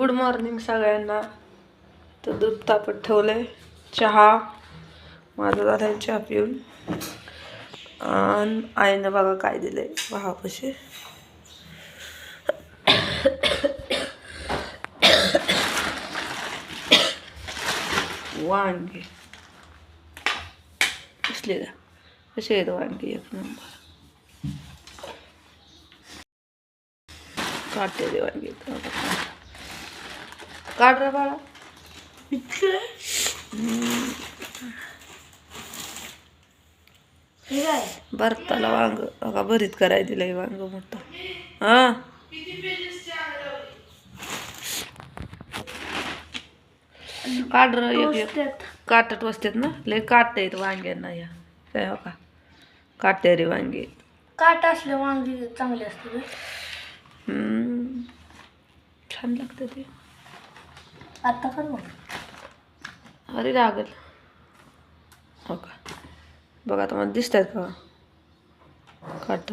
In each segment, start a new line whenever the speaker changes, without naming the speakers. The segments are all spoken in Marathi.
गुड मॉर्निंग सगळ्यांना. तर दूध तापत ठेवलं आहे चहा. माझा आहे चहा पिऊन. आणि आईनं बघा काय दिलं आहे पहा भावापाशी. वांगे. कसले कसे आहेत वांगे? एक नंबर. काढते दे नंबर काढ रे बाळा.
काय?
भरताला वांग. बघा भरीत करायला दिलंय वांग मोठं. हा? काढ र एक काटत बसतात ना? लय काट आहेत वांग्यांना या. काय हो का? काटेरी वांगे. आहेत.
काट असले वांगी चांगले असते रे.
हम्म. छान लागतं ते.
आता कर मग
अरे लागल. हो का बघा आता मला दिसत आहेत का काट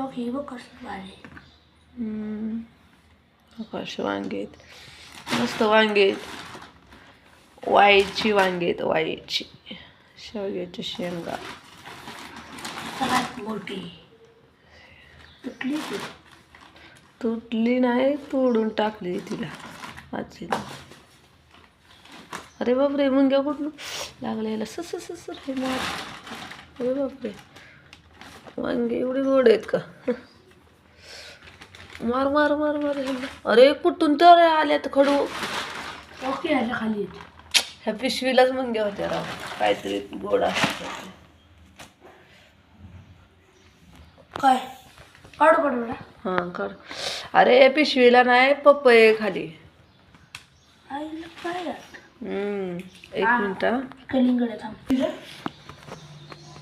ओके बघ कसं भारी.
हो असे वांगे आहेत. मस्त वांगे आहेत. वाईची वांगे आहेत वाईची शेवग्याची शेंगा.
सगळ्यात मोठी. ती?
तुटली नाही तोडून टाकली तिला. आजीने अरे बापरे मुंग्या कुठून लागले याला सस सस हे मार. अरे बापरे. वांगे एवढे गोड आहेत का? मार मार मार मार. अरे कुठून तर आल्यात खडू.
ओके ह्याच्या खाली
ह्या पिशवीलाच मुंग्या होत्या राव. काहीतरी गोड असतं.
काय? काढू मला
हां काढ. अरे पिशवीला नाही पपई खाली? हम्म, एक. मिनिट. हा.
कलिंगड थांब.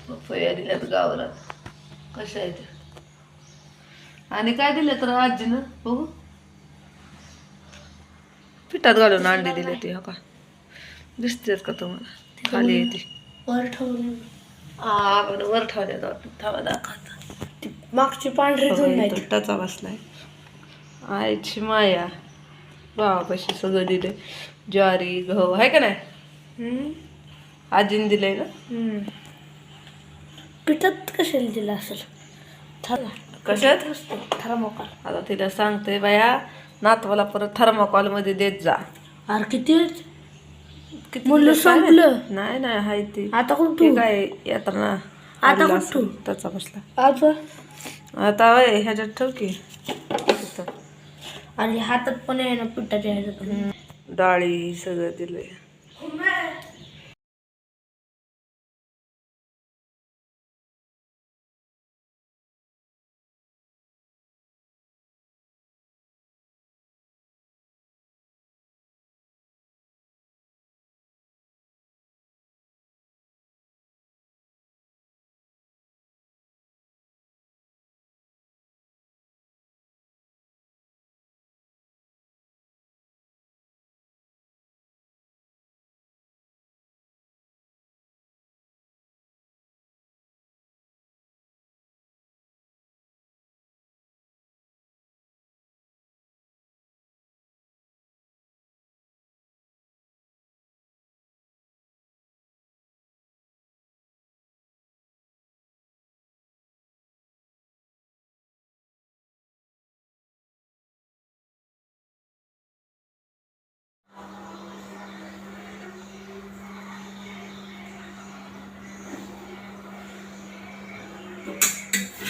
पपया दिल्यात गावरात कशा आहेत? आणि काय दिलं तर आजीनं? बघू. पिठात घालून अंडी दिले ते हो का? दिसतेत का तुम्हाला? खाली येते.
वर ठेवून
बरं वर ठेवल्यात थांबा दाखवता
ती मागची पांढरी दोन नाही
बघा, टचा बसलाय. आईची माया. भावापाशी सगळं दिले ज्वारी गहू आहे का नाही? आजीने दिलंय ना?
पिठात कशाला दिलं असेल? थर
कशात?
थर्मोकॉल.
आता तिला सांगते बाया नातवाला परत थर्माकॉलमध्ये देत जा.
अरे किती संपलं.
नाही नाही हाय ती.
आता
ते
कुठू
काय येताना
आता?
असेल, त्याचा बसला.
आज
आता वय ह्याच्यात ठेव की.
आणि हातात पण आहे ना पिठाच्या ह्याच्यात पण
डाळी सगळं दिलंय.